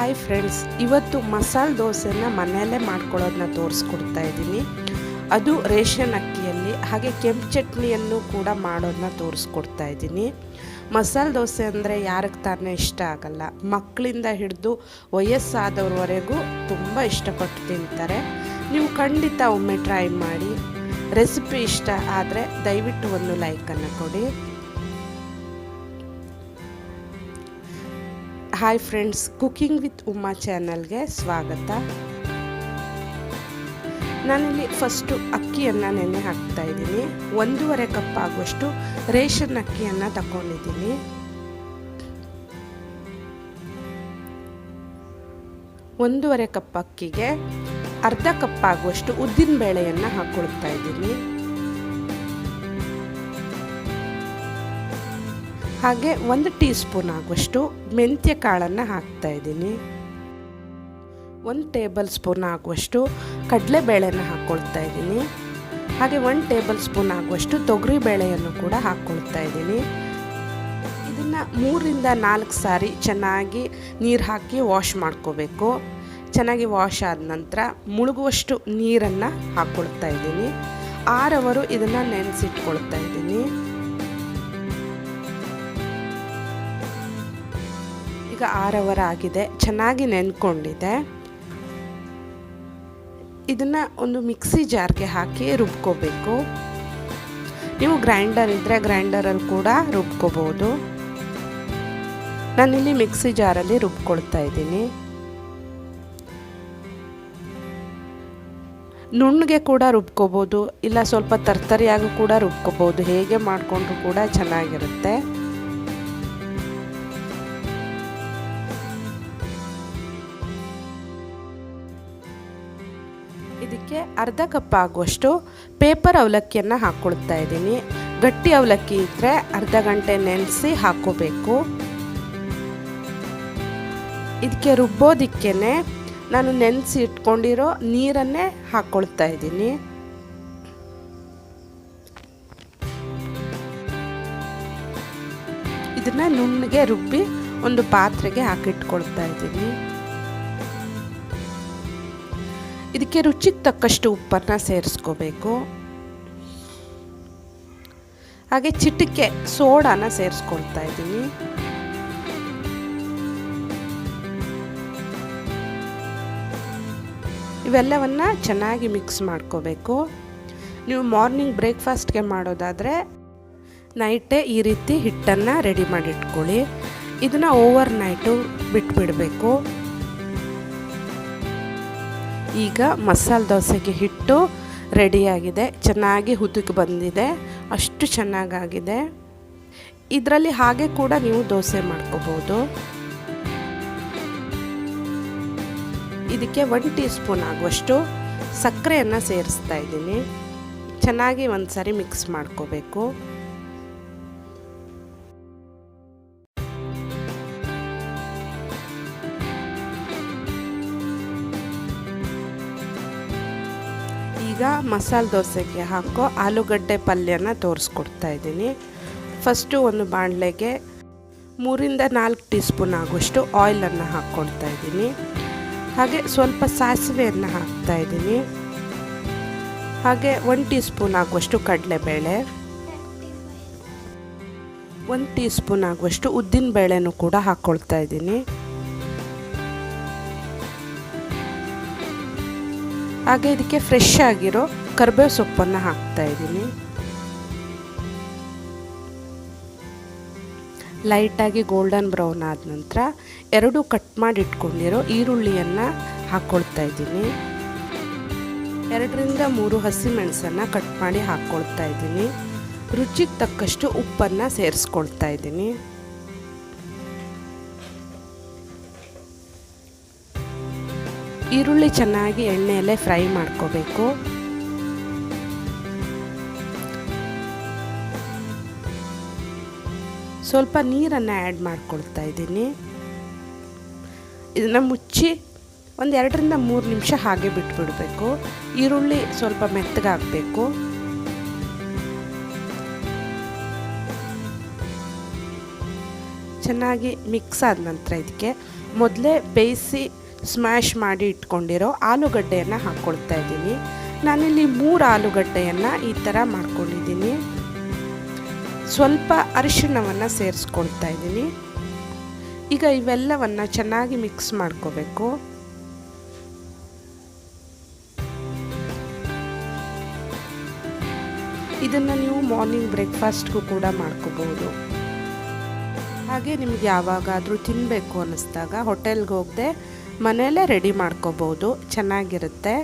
Hi friends ಇವತ್ತು ಮಸಾಲೆ ದೋಸೆನ ಮನೆಯಲ್ಲೇ ಮಾಡ್ಕೊಳ್ಳೋದನ್ನ ತೋರಿಸ್ಕೊಡ್ತಾ ಇದ್ದೀನಿ. ಅದು ರೇಷನ್ ಅಕ್ಕಿಯಲ್ಲಿ, ಹಾಗೆ ಕೆಂಪು ಚಟ್ನಿಯನ್ನು ಕೂಡ ಮಾಡೋದನ್ನ ತೋರಿಸ್ಕೊಡ್ತಾ ಇದ್ದೀನಿ. ಮಸಾಲೆ ದೋಸೆ ಅಂದರೆ ಯಾರಿಗೆ ತಾನೇ ಇಷ್ಟ ಆಗಲ್ಲ. ಮಕ್ಕಳಿಂದ ಹಿಡಿದು ವಯಸ್ಸಾದವ್ರವರೆಗೂ ತುಂಬ ಇಷ್ಟಪಟ್ಟು ತಿಂತಾರೆ. ನೀವು ಖಂಡಿತ ಒಮ್ಮೆ ಟ್ರೈ ಮಾಡಿ. ರೆಸಿಪಿ ಇಷ್ಟ ಆದರೆ ದಯವಿಟ್ಟು ಒಂದು ಲೈಕನ್ನು ಕೊಡಿ. Hi friends cooking with Uma ಚಾನಲ್ಗೆ ಸ್ವಾಗತ. ನಾನಿಲ್ಲಿ ಫಸ್ಟು ಅಕ್ಕಿಯನ್ನು ನೆನೆ ಹಾಕ್ತಾ ಇದ್ದೀನಿ. ಒಂದೂವರೆ ಕಪ್ ಆಗುವಷ್ಟು ರೇಷನ್ ಅಕ್ಕಿಯನ್ನು ತಗೊಂಡಿದ್ದೀನಿ ಒಂದೂವರೆ ಕಪ್ ಅಕ್ಕಿಗೆ ಅರ್ಧ ಕಪ್ ಆಗುವಷ್ಟು ಉದ್ದಿನ ಬೇಳೆಯನ್ನು ಹಾಕ್ಕೊಳ್ತಾ ಇದ್ದೀನಿ. ಹಾಗೆ ಒಂದು ಟೀ ಸ್ಪೂನ್ ಆಗುವಷ್ಟು ಮೆಂತ್ಯ ಕಾಳನ್ನು ಹಾಕ್ತಾ ಇದ್ದೀನಿ. ಒಂದು ಟೇಬಲ್ ಸ್ಪೂನ್ ಆಗುವಷ್ಟು ಕಡಲೆಬೇಳೆನ ಹಾಕ್ಕೊಳ್ತಾ ಇದ್ದೀನಿ. ಹಾಗೆ ಒಂದು ಟೇಬಲ್ ಸ್ಪೂನ್ ಆಗುವಷ್ಟು ತೊಗರಿ ಬೇಳೆಯನ್ನು ಕೂಡ ಹಾಕ್ಕೊಳ್ತಾ ಇದ್ದೀನಿ. ಇದನ್ನು ಮೂರಿಂದ ನಾಲ್ಕು ಸಾರಿ ಚೆನ್ನಾಗಿ ನೀರು ಹಾಕಿ ವಾಶ್ ಮಾಡ್ಕೋಬೇಕು. ಚೆನ್ನಾಗಿ ವಾಶ್ ಆದ ನಂತರ ಮುಳುಗುವಷ್ಟು ನೀರನ್ನು ಹಾಕ್ಕೊಳ್ತಾ ಇದ್ದೀನಿ. ಆರವರು ಇದನ್ನು ನೆನೆಸಿಟ್ಕೊಳ್ತಾ ಇದ್ದೀನಿ. ಈಗ ಆರವರ ಆಗಿದೆ ಚೆನ್ನಾಗಿ ನೆನ್ಕೊಂಡಿದೆ. ಇದನ್ನು ಒಂದು ಮಿಕ್ಸಿ ಜಾರ್ಗೆ ಹಾಕಿ ರುಬ್ಕೋಬೇಕು. ನೀವು ಗ್ರೈಂಡರ್ ಇದ್ದರೆ ಗ್ರೈಂಡರಲ್ಲಿ ಕೂಡ ರುಬ್ಕೋಬೋದು. ನಾನಿಲ್ಲಿ ಮಿಕ್ಸಿ ಜಾರಲ್ಲಿ ರುಬ್ಕೊಳ್ತಾ ಇದ್ದೀನಿ. ನುಣ್ಣಗೆ ಕೂಡ ರುಬ್ಕೋಬೋದು, ಇಲ್ಲ ಸ್ವಲ್ಪ ತರ್ತರಿಯಾಗಿ ಕೂಡ ರುಬ್ಕೋಬೋದು, ಹೇಗೆ ಮಾಡಿಕೊಂಡ್ರು ಕೂಡ ಚೆನ್ನಾಗಿರುತ್ತೆ. ಇದಕ್ಕೆ ಅರ್ಧ ಕಪ್ ಆಗುವಷ್ಟು ಪೇಪರ್ ಅವಲಕ್ಕಿಯನ್ನು ಹಾಕ್ಕೊಳ್ತಾ ಇದ್ದೀನಿ. ಗಟ್ಟಿ ಅವಲಕ್ಕಿ ಇದ್ದರೆ ಅರ್ಧ ಗಂಟೆ ನೆನೆಸಿ ಹಾಕೋಬೇಕು. ಇದಕ್ಕೆ ರುಬ್ಬೋದಿಕ್ಕೆ ನಾನು ನೆನೆಸಿ ಇಟ್ಕೊಂಡಿರೋ ನೀರನ್ನೇ ಹಾಕ್ಕೊಳ್ತಾ ಇದ್ದೀನಿ. ಇದನ್ನು ನುಣ್ಣಗೆ ರುಬ್ಬಿ ಒಂದು ಪಾತ್ರೆಗೆ ಹಾಕಿಟ್ಕೊಳ್ತಾ ಇದ್ದೀನಿ. ಇದಕ್ಕೆ ರುಚಿಗೆ ತಕ್ಕಷ್ಟು ಉಪ್ಪನ್ನು ಸೇರಿಸ್ಕೋಬೇಕು. ಹಾಗೆ ಚಿಟಿಕೆ ಸೋಡಾನ ಸೇರಿಸ್ಕೊಳ್ತಾ ಇದ್ದೀನಿ. ಇವೆಲ್ಲವನ್ನು ಚೆನ್ನಾಗಿ ಮಿಕ್ಸ್ ಮಾಡ್ಕೋಬೇಕು. ನೀವು ಮಾರ್ನಿಂಗ್ ಬ್ರೇಕ್ಫಾಸ್ಟ್ಗೆ ಮಾಡೋದಾದರೆ ನೈಟೇ ಈ ರೀತಿ ಹಿಟ್ಟನ್ನು ರೆಡಿ ಮಾಡಿಟ್ಕೊಳ್ಳಿ. ಇದನ್ನು ಓವರ್ ನೈಟು ಬಿಟ್ಬಿಡಬೇಕು. ಈಗ ಮಸಾಲೆ ದೋಸೆಗೆ ಹಿಟ್ಟು ರೆಡಿಯಾಗಿದೆ. ಚೆನ್ನಾಗಿ ಹುದುಗಿ ಬಂದಿದೆ. ಅಷ್ಟು ಚೆನ್ನಾಗಾಗಿದೆ. ಇದರಲ್ಲಿ ಹಾಗೆ ಕೂಡ ನೀವು ದೋಸೆ ಮಾಡ್ಕೋಬೋದು. ಇದಕ್ಕೆ ಒನ್ ಟೀ ಸ್ಪೂನ್ ಆಗುವಷ್ಟು ಸಕ್ಕರೆಯನ್ನು ಸೇರಿಸ್ತಾ ಇದ್ದೀನಿ. ಚೆನ್ನಾಗಿ ಒಂದು ಸಾರಿ ಮಿಕ್ಸ್ ಮಾಡ್ಕೋಬೇಕು. ಈಗ ಮಸಾಲೆ ದೋಸೆಗೆ ಹಾಕೋ ಆಲೂಗಡ್ಡೆ ಪಲ್ಯನ ತೋರಿಸ್ಕೊಡ್ತಾ ಇದ್ದೀನಿ. ಫಸ್ಟು ಒಂದು ಬಾಣಲೆಗೆ ಮೂರಿಂದ ನಾಲ್ಕು ಟೀ ಸ್ಪೂನ್ ಆಗುವಷ್ಟು ಆಯಿಲನ್ನು ಹಾಕ್ಕೊಳ್ತಾ ಇದ್ದೀನಿ. ಹಾಗೆ ಸ್ವಲ್ಪ ಸಾಸಿವೆಯನ್ನು ಹಾಕ್ತಾ ಇದ್ದೀನಿ. ಹಾಗೆ ಒಂದು ಟೀ ಸ್ಪೂನ್ ಆಗುವಷ್ಟು ಕಡಲೆಬೇಳೆ. ಒಂದು ಟೀ ಸ್ಪೂನ್ ಆಗುವಷ್ಟು ಉದ್ದಿನ ಬೇಳೆನೂ ಕೂಡ ಹಾಕ್ಕೊಳ್ತಾ ಇದ್ದೀನಿ. ಹಾಗೆ ಇದಕ್ಕೆ ಫ್ರೆಶ್ ಆಗಿರೋ ಕರ್ಬೇವು ಸೊಪ್ಪನ್ನು ಹಾಕ್ತಾ ಇದ್ದೀನಿ. ಲೈಟಾಗಿ ಗೋಲ್ಡನ್ ಬ್ರೌನ್ ಆದ ನಂತರ ಎರಡು ಕಟ್ ಮಾಡಿ ಇಟ್ಕೊಂಡಿರೋ ಈರುಳ್ಳಿಯನ್ನು ಹಾಕ್ಕೊಳ್ತಾ ಇದ್ದೀನಿ. ಎರಡರಿಂದ ಮೂರು ಹಸಿಮೆಣಸನ್ನು ಕಟ್ ಮಾಡಿ ಹಾಕ್ಕೊಳ್ತಾ ಇದ್ದೀನಿ. ರುಚಿಗೆ ತಕ್ಕಷ್ಟು ಉಪ್ಪನ್ನು ಸೇರಿಸ್ಕೊಳ್ತಾ ಇದ್ದೀನಿ. ಈರುಳ್ಳಿ ಚೆನ್ನಾಗಿ ಎಣ್ಣೆಯಲ್ಲೇ ಫ್ರೈ ಮಾಡ್ಕೋಬೇಕು. ಸ್ವಲ್ಪ ನೀರನ್ನು ಆ್ಯಡ್ ಮಾಡ್ಕೊಳ್ತಾ ಇದ್ದೀನಿ. ಇದನ್ನು ಮುಚ್ಚಿ ಒಂದು ಎರಡರಿಂದ ಮೂರು ನಿಮಿಷ ಹಾಗೆ ಬಿಟ್ಬಿಡಬೇಕು. ಈರುಳ್ಳಿ ಸ್ವಲ್ಪ ಮೆತ್ತಗಾಗಬೇಕು. ಚೆನ್ನಾಗಿ ಮಿಕ್ಸ್ ಆದ ನಂತರ ಇದಕ್ಕೆ ಮೊದಲೇ ಬೇಯಿಸಿ ಸ್ಮ್ಯಾಶ್ ಮಾಡಿ ಇಟ್ಕೊಂಡಿರೋ ಆಲೂಗಡ್ಡೆಯನ್ನು ಹಾಕ್ಕೊಳ್ತಾ ಇದ್ದೀನಿ. ನಾನಿಲ್ಲಿ ಮೂರು ಆಲೂಗಡ್ಡೆಯನ್ನು ಈ ಥರ ಮಾಡ್ಕೊಂಡಿದ್ದೀನಿ. ಸ್ವಲ್ಪ ಅರಿಶಿಣವನ್ನು ಸೇರಿಸ್ಕೊಳ್ತಾ ಇದ್ದೀನಿ. ಈಗ ಇವೆಲ್ಲವನ್ನು ಚೆನ್ನಾಗಿ ಮಿಕ್ಸ್ ಮಾಡ್ಕೋಬೇಕು. ಇದನ್ನು ನೀವು ಮಾರ್ನಿಂಗ್ ಬ್ರೇಕ್ಫಾಸ್ಟ್ಗೂ ಕೂಡ ಮಾಡ್ಕೋಬಹುದು. ಹಾಗೆ ನಿಮ್ಗೆ ಯಾವಾಗಾದರೂ ತಿನ್ನಬೇಕು ಅನ್ನಿಸ್ದಾಗ ಹೋಟೆಲ್ಗೆ ಹೋಗದೆ ಮನೆಯಲ್ಲೇ ರೆಡಿ ಮಾಡ್ಕೋಬೋದು. ಚೆನ್ನಾಗಿರುತ್ತೆ.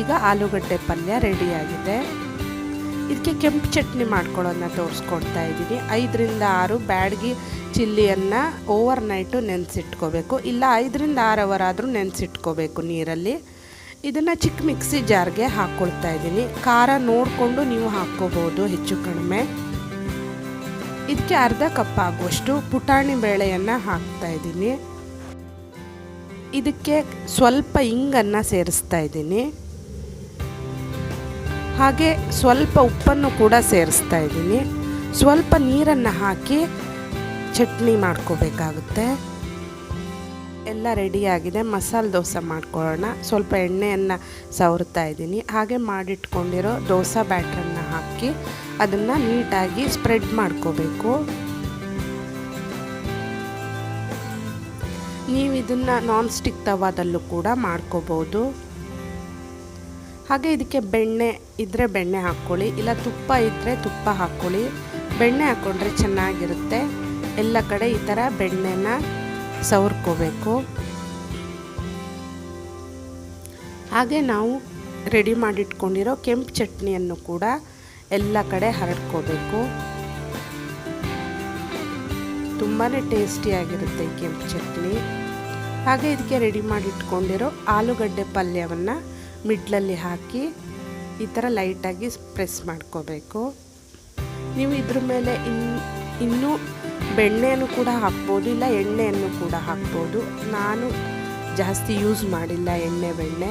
ಈಗ ಆಲೂಗಡ್ಡೆ ಪಲ್ಯ ರೆಡಿಯಾಗಿದೆ. ಇದಕ್ಕೆ ಕೆಂಪು ಚಟ್ನಿ ಮಾಡ್ಕೊಳ್ಳೋದನ್ನ ತೋರಿಸ್ಕೊಡ್ತಾ ಇದ್ದೀನಿ. ಐದರಿಂದ ಆರು ಬ್ಯಾಡ್ಗಿ ಚಿಲ್ಲಿಯನ್ನು ಓವರ್ ನೈಟು ನೆನೆಸಿಟ್ಕೋಬೇಕು. ಇಲ್ಲ ಐದರಿಂದ ಆರು ಅವರ್ ಆದರೂ ನೆನೆಸಿಟ್ಕೋಬೇಕು ನೀರಲ್ಲಿ. ಇದನ್ನು ಚಿಕ್ಕ ಮಿಕ್ಸಿ ಜಾರ್ಗೆ ಹಾಕ್ಕೊಳ್ತಾ ಇದ್ದೀನಿ. ಖಾರ ನೋಡಿಕೊಂಡು ನೀವು ಹಾಕ್ಕೋಬೋದು ಹೆಚ್ಚು ಕಡಿಮೆ. ಇದಕ್ಕೆ ಅರ್ಧ ಕಪ್ ಆಗುವಷ್ಟು ಪುಟಾಣಿ ಬೇಳೆಯನ್ನು ಹಾಕ್ತಾ ಇದ್ದೀನಿ. ಇದಕ್ಕೆ ಸ್ವಲ್ಪ ಇಂಗನ್ನು ಸೇರಿಸ್ತಾ ಇದ್ದೀನಿ. ಹಾಗೆ ಸ್ವಲ್ಪ ಉಪ್ಪನ್ನು ಕೂಡ ಸೇರಿಸ್ತಾ ಇದ್ದೀನಿ. ಸ್ವಲ್ಪ ನೀರನ್ನು ಹಾಕಿ ಚಟ್ನಿ ಮಾಡ್ಕೋಬೇಕಾಗುತ್ತೆ. ಎಲ್ಲ ರೆಡಿಯಾಗಿದೆ ಮಸಾಲೆ ದೋಸೆ ಮಾಡ್ಕೊಳ್ಳೋಣ. ಸ್ವಲ್ಪ ಎಣ್ಣೆಯನ್ನು ಸವರ್ತಾ ಇದ್ದೀನಿ. ಹಾಗೆ ಮಾಡಿಟ್ಕೊಂಡಿರೋ ದೋಸೆ ಬ್ಯಾಟ್ರನ್ನು ಹಾಕಿ ಅದನ್ನು ನೀಟಾಗಿ ಸ್ಪ್ರೆಡ್ ಮಾಡ್ಕೋಬೇಕು. ನೀವು ಇದನ್ನು ನಾನ್ ಸ್ಟಿಕ್ ತವಾದಲ್ಲೂ ಕೂಡ ಮಾಡ್ಕೋಬೋದು. ಹಾಗೆ ಇದಕ್ಕೆ ಬೆಣ್ಣೆ ಇದ್ದರೆ ಬೆಣ್ಣೆ ಹಾಕ್ಕೊಳ್ಳಿ, ಇಲ್ಲ ತುಪ್ಪ ಇದ್ದರೆ ತುಪ್ಪ ಹಾಕ್ಕೊಳ್ಳಿ. ಬೆಣ್ಣೆ ಹಾಕ್ಕೊಂಡ್ರೆ ಚೆನ್ನಾಗಿರುತ್ತೆ. ಎಲ್ಲ ಕಡೆ ಈ ಥರ ಬೆಣ್ಣೆನ ಸವರ್ಕೋಬೇಕು. ಹಾಗೆ ನಾವು ರೆಡಿ ಮಾಡಿಟ್ಕೊಂಡಿರೋ ಕೆಂಪು ಚಟ್ನಿಯನ್ನು ಕೂಡ ಎಲ್ಲ ಕಡೆ ಹರಡ್ಕೋಬೇಕು. ತುಂಬಾ ಟೇಸ್ಟಿಯಾಗಿರುತ್ತೆ ಕೆಂಪು ಚಟ್ನಿ. ಹಾಗೆ ಇದಕ್ಕೆ ರೆಡಿ ಮಾಡಿ ಇಟ್ಕೊಂಡಿರೋ ಆಲೂಗಡ್ಡೆ ಪಲ್ಯವನ್ನು ಮಿಡ್ಲಲ್ಲಿ ಹಾಕಿ ಈ ಥರ ಲೈಟಾಗಿ ಪ್ರೆಸ್ ಮಾಡ್ಕೋಬೇಕು. ನೀವು ಇದ್ರ ಮೇಲೆ ಇನ್, ಇನ್ನೂ ಬೆಣ್ಣೆಯನ್ನು ಕೂಡ ಹಾಕ್ಬೋದು, ಇಲ್ಲ ಎಣ್ಣೆಯನ್ನು ಕೂಡ ಹಾಕ್ಬೋದು. ನಾನು ಜಾಸ್ತಿ ಯೂಸ್ ಮಾಡಿಲ್ಲ ಎಣ್ಣೆ, ಬೆಣ್ಣೆ.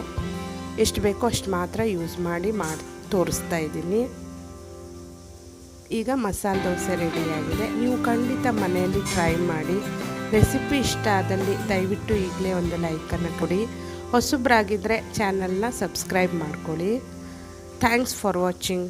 ಎಷ್ಟು ಬೇಕೋ ಅಷ್ಟು ಮಾತ್ರ ಯೂಸ್ ಮಾಡಿ ಮಾಡಿ, ತೋರಿಸ್ತಾ ಇದ್ದೀನಿ. ಈಗ ಮಸಾಲೆ ದೋಸೆ ರೆಡಿಯಾಗಿದೆ. ನೀವು ಖಂಡಿತ ಮನೆಯಲ್ಲಿ ಟ್ರೈ ಮಾಡಿ. ರೆಸಿಪಿ ಇಷ್ಟ ಆದಲ್ಲಿ ದಯವಿಟ್ಟು ಈಗಲೇ ಒಂದು ಲೈಕನ್ನು ಕೊಡಿ. ಹೊಸಬ್ರಾಗಿದ್ದರೆ ಚಾನಲ್ನ ಸಬ್ಸ್ಕ್ರೈಬ್ ಮಾಡ್ಕೊಳ್ಳಿ. Thanks for watching